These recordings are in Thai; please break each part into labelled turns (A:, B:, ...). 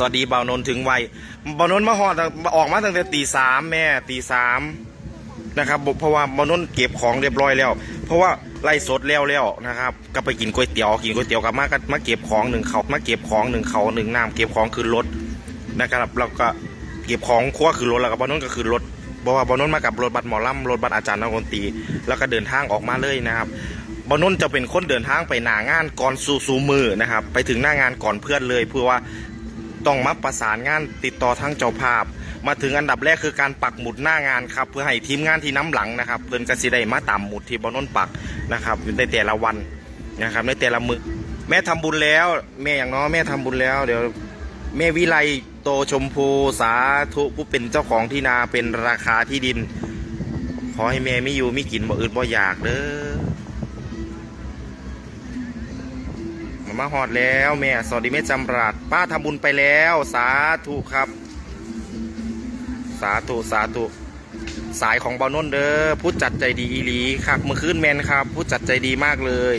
A: สวัสดีบ่านนถึงวัยบ่านนมาหอดออกมาตั้งแต่ตีสามแม่ตีสามนะครับเพราะว่าบ่านนเก็บของเรียบร้อยแล้ว เพราะว่าไล่สดแล้วแล้วนะครับก็ไปกินก๋วยเตี๋ยวกินก๋วยเตี๋ยวกลับมาก็มาเก็บของหนึ่งเขามาเก็บของหนึ่งเขาหนึ่งน้ำเก็บของขึ้นรถนะครับแล้วก็เก็บของครัวขึ้นรถแล้วก็บ่านนก็ขึ้นรถเพราะว่าบ่านนมากับรถบัสหมอลำรถบัสอาจารย์นักดนตรีแล้วก็เดินทางออกมาเลยนะครับบอนนจะเป็นคนเดินทางไปหนางานก่อนสู่สู่มือนะครับ ไปถึงหน้างานก่อนเพื่อนเลยเพื่อว่า ต้องมาประสานงานติดต่อทั้งเจ้าภาพ มาถึงอันดับแรกคือการปักหมุดหน้างานครับเพื่อให้ทีมงานที่น้ำหลังนะครับเพื่นกสิได้มาตามหมุดที่บอนนท์ปักนะครับในแต่ละวันนะครับในแต่ละมือแม่ทำบุญแล้ว แม่อย่างน้อยแม่ทำบุญแล้ว เดี๋ยวแม่วิไลโตชมพูสาธุผู้เป็นเจ้าของที่นาเป็นราคาที่ดิน ขอให้แม่ไม่อยู่ไม่กินบ่อื่นบ่อยากเด้อ มามาหอดแล้วแม่สวัสดีแม่จำรัดป้าทำบุญไปแล้ว สาธุครับ สาธุสาธุสายของบอนนเด้อผู้จัดใจดีอีหลีครับเมื่อคืนแมนครับ ผู้จัดใจดีมากเลย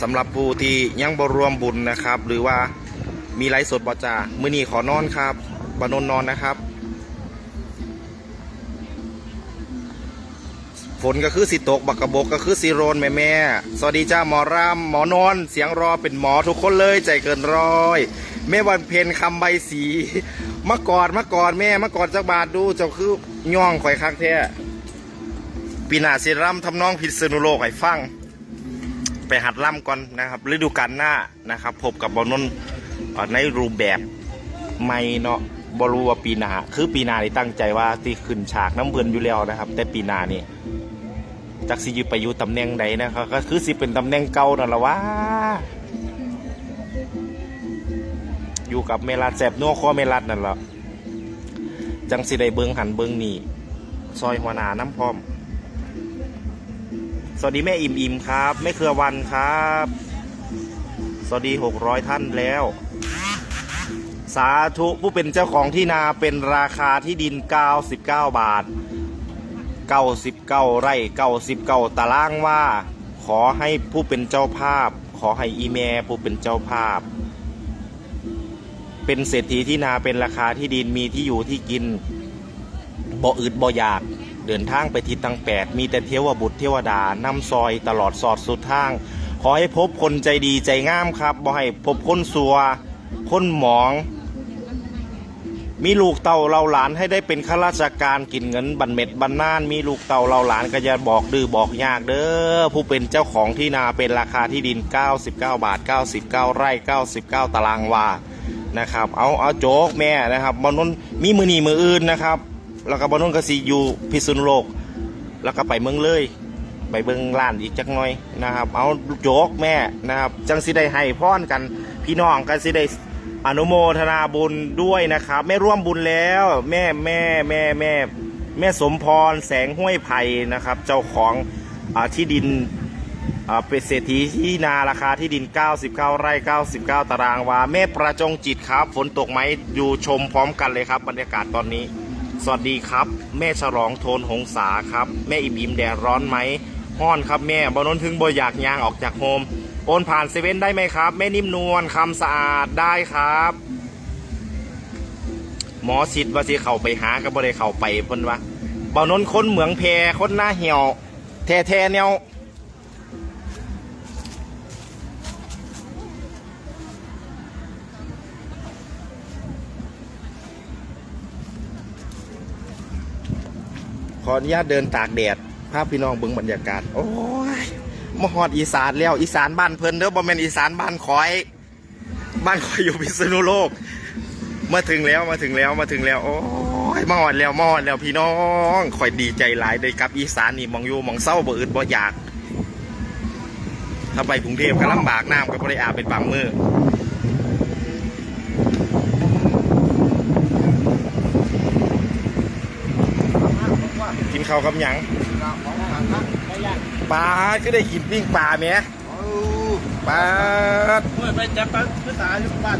A: สำหรับผู้ที่ยังบรวมบุญนะครับ หรือว่ามีไลฟ์สดบอจ่ามือนีขอนอนครับบอนนนอนนะครับ ฝนก็คือสิตก บักกระบกก็คือสิโรนแม่แม่สวัสดีจ้าหมอรามหมอนอน เสียงรอเป็นหมอทุกคนเลยใจเกินร้อย แม่วันเพนคำใบสีมากอดมากอดแม่มากอดจักบาทดูเจ้าคือย่องข่อยคักแท้ปีหน้าสิร่ำทำนองพิษณุโลกให้ฟัง ไปหัดล่ำก่อนนะครับฤดูกาลหน้านะครับ พบกับบอนนในรูปแบบใหม่เนาะบรูว่าปีนาคือปีนานี่ตั้งใจว่าที่ขึ้นฉากน้ำเบือนอยู่แล้วนะครับ แต่ปีนานี่ จักสิอยู่ไปอยู่ตำแหน่งใดนะครับก็คือสิเป็นตำแหน่งเก่านั่นแหละวะอยู่กับเมลัดแสบนัวคอเมลัดนั่นแหละจังสิได้เบิงหันเบิงนี่ซอยหัวหนาน้ำพร้อม สวัสดีแม่อิ่มอิ่มครับแม่เครือวันครับ สวัสดีหกร้อยท่านแล้ว สาธุผู้เป็นเจ้าของที่นาเป็นราคาที่ดิน 99 บาท 99 ไร่99ตารางว่า ขอให้ผู้เป็นเจ้าภาพ ขอให้อีเมผู้เป็นเจ้าภาพ เป็นเศรษฐีที่นาเป็นราคาที่ดินมีที่อยู่ที่กินบ่อึดบ่อยากเดินทางไปทิศตั้งแปดมีแต่เทวบุตรเทวดานำซอยตลอดสอดสุดทาง ขอให้พบคนใจดีใจงามครับบ่ให้พบคนสัว คนหมอง มีลูกเต่าเราหลานให้ได้เป็นข้าราชการกินเงินบันเม็ดบันนาน มีลูกเต่าเราหลานก็จะบอกดื้อบอกยากเด้อผู้เป็นเจ้าของที่นาเป็นราคาที่ดิน 99 บาท 99 ไร่ 99 ตารางวานะครับ เอาเอาโจ๊กแม่นะครับบอนนนมีมือหนีมืออื่นนะครับ แล้วก็บอนนนก็สีอยู่พิษณุโลก แล้วก็ไปเมืองเลยไปเบิ่งร้านอีกจักหน่อยนะครับ เอาโจ๊กแม่นะครับ จังสิได้ให้พรกัน พี่น้องกันสิได้ อนุโมทนาบุญด้วยนะครับแม่ร่วมบุญแล้ว แม่แม่แม่แม่แม่สมพรแสงห้วยไผ่นะครับ เจ้าของอที่ดินเป็นเศรษฐีที่นาราคาที่ดิน 99 ไร่ 99 ตารางวา แม่ประจงจิตครับ ฝนตกไหมอยู่ชมพร้อมกันเลยครับ บรรยากาศตอนนี้ สวัสดีครับ แม่ฉลองโทนหงษาครับ แม่อิ่มอิ่มแดดร้อนไหมห้อนครับแม่บอนนถึงบ่อยากยางออกจากโฮม โอนผ่านเซเว่นได้ไหมครับแม่นิ่มนวลคำสะอาดได้ครับ หมอสิทธิ์ว่าสิเข้าไปหาก็บ่ได้เข้าไปเพิ่นว่าบอนนคนเหมืองแพรคนหน้าเหี่ยวแท้แท้ๆแนวขออนุญาตเดินตากแดด ภาพพี่น้องเบิ่งบรรยากาศ โอ้ มาฮอดอีสานแล้วอีสานบ้านเพิ่นเด้อบ่แม่นอีสานบ้านคอย บ้านคอยอยู่พิษณุโลก มาถึงแล้วมาถึงแล้วมาถึงแล้ว โอ้ยมาฮอดแล้วมาฮอดแล้วพี่น้องคอยดีใจหลายเลยกับอีสานนี่มองอยู่มองเศร้าบ่อึดบ่อยาก ถ้าไปกรุงเทพก็ลำบากน้ำก็บ่ได้อาบเป็นบางมือกินข้าวกับหยัง ปลาก็ได้กินปิ้งปลาแหมปลา
B: เมื่อไปจับปลาภาษาอยู่บ้าน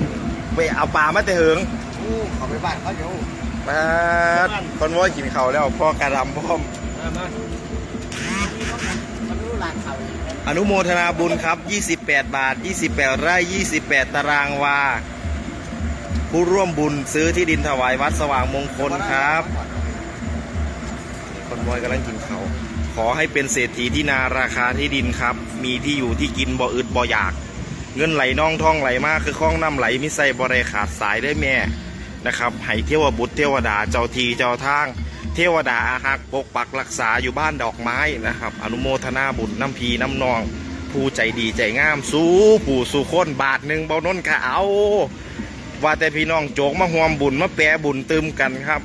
A: ไปเอาปลามาแต่เหิง
B: อู้เขาไปบ้านเขาเดี๋ยว
A: ปลาคนว่ากินข้าวแล้วพ่อกระดำพร้อม
B: มามามันรู้หลานเขา
A: อนุโมทนาบุญครับ 28 บาท 28 ไร่ 28 ตารางวา ผู้ร่วมบุญซื้อที่ดินถวายวัดสว่างมงคลครับ คนบอยกำลังกินเขาว ขอให้เป็นเศรษฐีที่นาราคาที่ดินครับ มีที่อยู่ที่กินบ่อึดบ่อยาก เงินไหลน่องท่องไหลมากคือคล้องน้ำไหลมิใส่บ่ได้ขาดสายได้แม่นะครับให้เทวบุตรเทวดาเจ้าทีเจ้าทาง เทวดาอาหักปกปักรักษาอยู่บ้านดอกไม้นะครับ อนุโมทนาบุญน้ำพีน้ำนอง ผู้ใจดีใจงาม สู้ผู้สู้คนบาทหนึ่งเบาน้นกะเอา ว่าแต่พี่น้องโจกมาหวมบุญมาแปรบุญตืมกันครับ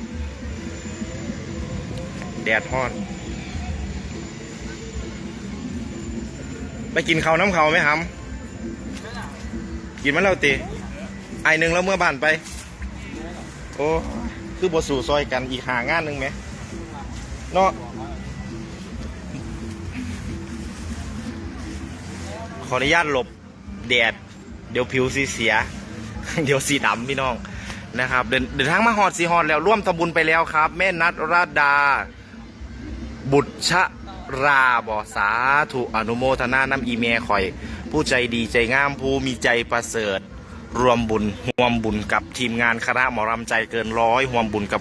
A: แดดฮ้อน ไปกินเขาน้ำเขาไหมครับกินมาแล้วตีไอหนึ่งแล้วเมื่อบ้านไป โอ้คือบสู่ซอยกันอีกหางานหนึ่งไหมเนาะขออนุญาตหลบแดด เดี๋ยวผิวสีเสีย เดี๋ยวสีดำพี่น้องนะครับ เดินเดินทางมาหอดสีหอดแล้วร่วมทำบุญไปแล้วครับ แม่นัดราดา บุตรชะ ราบอสาธุอนุโมทนาน้ำอีเมียคอย ผู้ใจดีใจงามผู้มีใจประเสริฐ รวมบุญห่วมบุญกับทีมงานคณะหมอรำใจเกินร้อยห่วมบุญกับ